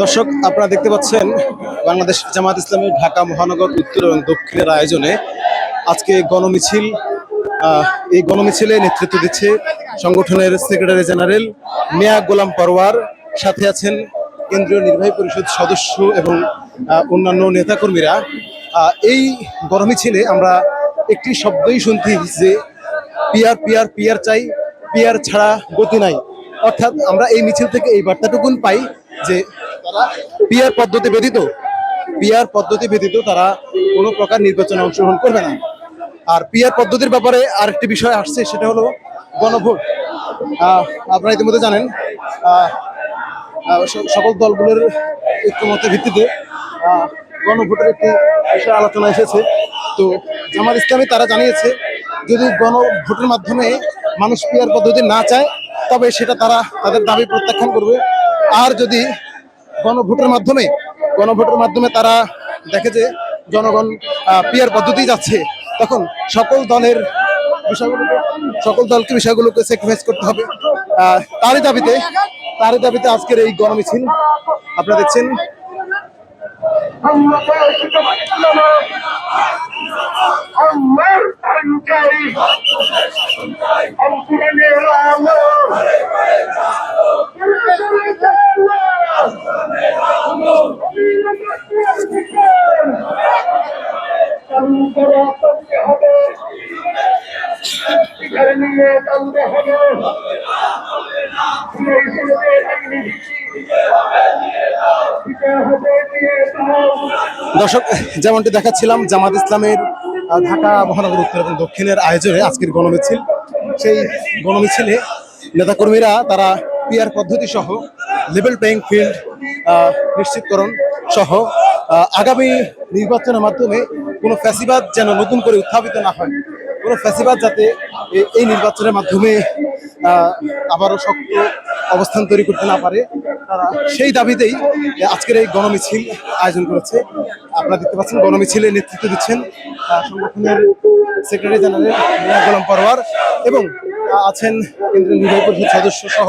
দর্শক, আপনারা দেখতে পাচ্ছেন বাংলাদেশ জামাত ইসলামী ঢাকা মহানগর উত্তর এবং দক্ষিণের আয়োজনে আজকে গণমিছিল এই গণমিছিলে নেতৃত্ব দিচ্ছে সংগঠনের সেক্রেটারি জেনারেল মিয়া গোলাম পরওয়ার। সাথে আছেন কেন্দ্রীয় নির্বাহী পরিষদ সদস্য এবং অন্যান্য নেতাকর্মীরা। এই গণমিছিলে আমরা একটি শব্দই শুনছি যে পিয়ার পিয়ার পিয়ার চাই, পিয়ার ছাড়া গতি নাই। অর্থাৎ আমরা এই মিছিল থেকে এই বার্তাটুকুন পাই যে তারা পিয়ার পদ্ধতি ব্যতীত পিয়ার পদ্ধতি ব্যতীত তারা কোনো প্রকার নির্বাচনে অংশগ্রহণ করবে না। আর পিয়ার পদ্ধতির ব্যাপারে আরেকটি বিষয় আসছে, সেটা হলো গণভোট। আপনারা ইতিমধ্যে জানেন সকল দলগুলোর ঐক্যমতের ভিত্তিতে গণভোটের একটি বিষয় আলোচনা এসেছে। তো জামাত ইসলামী তারা জানিয়েছে, যদি গণভোটের মাধ্যমে মানুষ পিয়ার পদ্ধতি না চায়, তবে সেটা তারা তাদের দাবি প্রত্যাখ্যান করবে। আর যদি গণভোটের মাধ্যমে গণভোটের মাধ্যমে তারা দেখে যে জনগণ পিয়ার পদ্ধতি যাচ্ছে। তখন সকল দলের বিষয়গুলোকে, সকল দলকে বিষয়গুলোকে স্যাক্রিফাইস করতে হবে। তারই দাবিতে তারই দাবিতে আজকের এই গণমিছিল আপনারা দেখছেন। আমার দর্শক, যেমনটি দেখাচ্ছিলাম, জামাত ইসলামের ঢাকা মহানগর উত্তর এবং দক্ষিণের আয়োজনে আজকের গণমিছিল। সেই গণমিছিলে নেতাকর্মীরা, তারা পিয়ার পদ্ধতি সহ লেভেল প্লেয়িং ফিল্ড নিশ্চিতকরণ সহ আগামী নির্বাচনের মাধ্যমে কোনো ফ্যাসিবাদ যেন নতুন করে উত্থাপিত না হয়, কোনো ফ্যাসিবাদ যাতে এই নির্বাচনের মাধ্যমে আবারও শক্ত অবস্থান তৈরি করতে না পারে। তারা সেই দাবিতেই আজকের এই গণমিছিল আয়োজন করেছে। আপনারা দেখতে পাচ্ছেন, গণমিছিলে নেতৃত্ব দিচ্ছেন সংগঠনের সেক্রেটারি জেনারেল গোলাম পরওয়ার এবং আছেন কেন্দ্রীয় নির্বাহী পরিষদ সদস্য সহ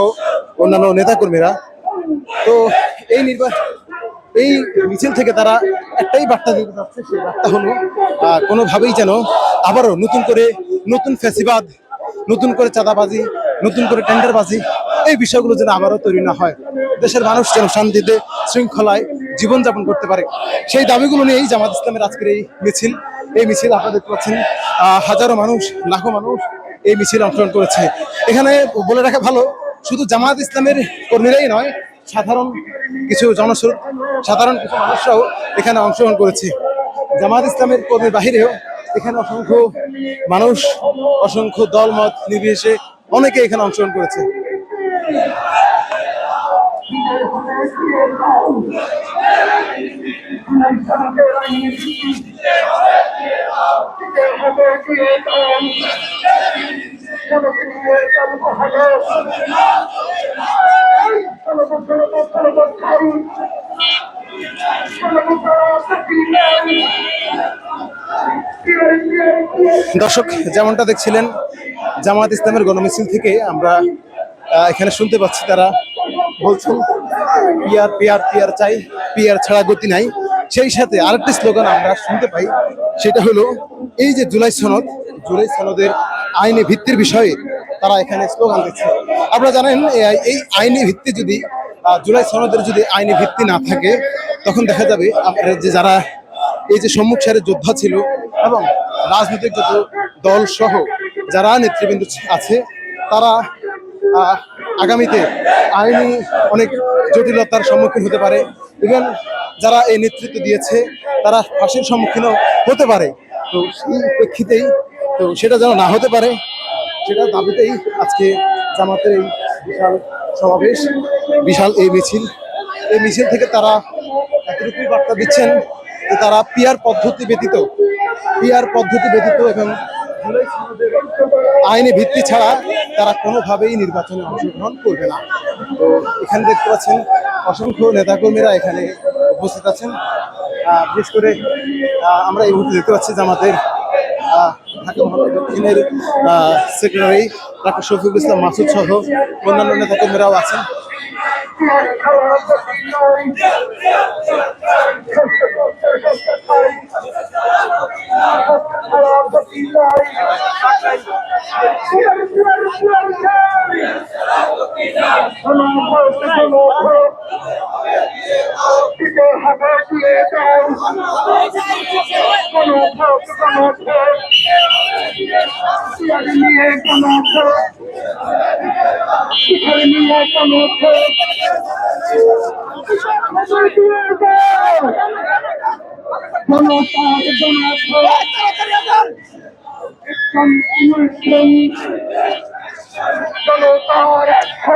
অন্যান্য নেতাকর্মীরা। তো এই নির্বাচন এই মিছিল থেকে তারা একটাই বার্তা দিতে চাচ্ছে সেই বার্তা হলো কোনোভাবেই যেন আবারও নতুন করে নতুন ফ্যাসিবাদ, নতুন করে চাঁদাবাজি, নতুন করে টেন্ডারবাজি, এই বিষয়গুলো যেন আবারও তৈরি না হয়। দেশের মানুষ যেন শান্তিতে, শৃঙ্খলায় জীবনযাপন করতে পারে। সেই দাবিগুলো নিয়েই জামাত ইসলামের আজকের এই মিছিল। এই মিছিল আপনারা দেখতে পাচ্ছেন হাজারো মানুষ, লাখো মানুষ এই মিছিল অংশগ্রহণ করেছে। এখানে বলে রাখা ভালো, শুধু জামাত ইসলামের কর্মীরাই নয় সাধারণ কিছু জনস্রোত সাধারণ কিছু মানুষরাও এখানে অংশগ্রহণ করেছে। জামাত ইসলামের কর্মীর বাহিরেও এখানে অসংখ্য মানুষ, অসংখ্য দলমত নির্বিশেষে অনেকে এখানে অংশগ্রহণ করেছে। দর্শক, যেমনটা দেখছিলেন জামাত ইসলামের গণমিছিল থেকে আমরা এখানে শুনতে পাচ্ছি তারা বলছেন, পিয়ার পিয়ার পিয়ার চাই, পিয়ার ছাড়া গতি নাই। সেই সাথে আরেকটি স্লোগান আমরা শুনতে পাই, সেটা হলো, এই যে জুলাই সনদ, জুলাই সনদের আইনি ভিত্তির বিষয়ে তারা এখানে স্লোগান দিচ্ছে। আপনারা জানেন এই- আইনি ভিত্তি যদি জুলাই সনদের যদি আইনি ভিত্তি না থাকে, তখন দেখা যাবে যে যারা, এই যে সম্মুখ সারের যোদ্ধা ছিল এবং রাজনৈতিক যত দল সহ যারা নেতৃবৃন্দ আছে, তারা আগামীতে আইনি অনেক জটিলতার সম্মুখীন হতে পারে। ইভেন যারা এই নেতৃত্ব দিয়েছে, তারা ফাঁসির সম্মুখীনও হতে পারে। তো সেই প্রেক্ষিতেই তো সেটা যেন না হতে পারে সেটা দাবিতেই আজকে জামাতের এই বিশাল সমাবেশ বিশাল এই মিছিল। এই মিছিল থেকে তারা এতটুকুই বার্তা দিচ্ছেন যে তারা পিয়ার পদ্ধতি ব্যতীত পিয়ার পদ্ধতি ব্যতীত এবং আইনি ভিত্তি ছাড়া তারা কোনোভাবেই নির্বাচনে অংশগ্রহণ করবে না। তো এখানে দেখতে পাচ্ছেন অসংখ্য নেতাকর্মীরা এখানে উপস্থিত আছেন। বিশেষ করে আমরা এই মুহূর্তে দেখতে পাচ্ছি জামাতের আহ, ঢাকা মহানগর দক্ষিণের সেক্রেটারি ডাক্তার শফিকুল ইসলাম মাসুদ সহ অন্যান্য নেতাকর্মীরাও আছেন। নিয়ে কামাতো নিয়ে কামাতো জনতা জনতা একদম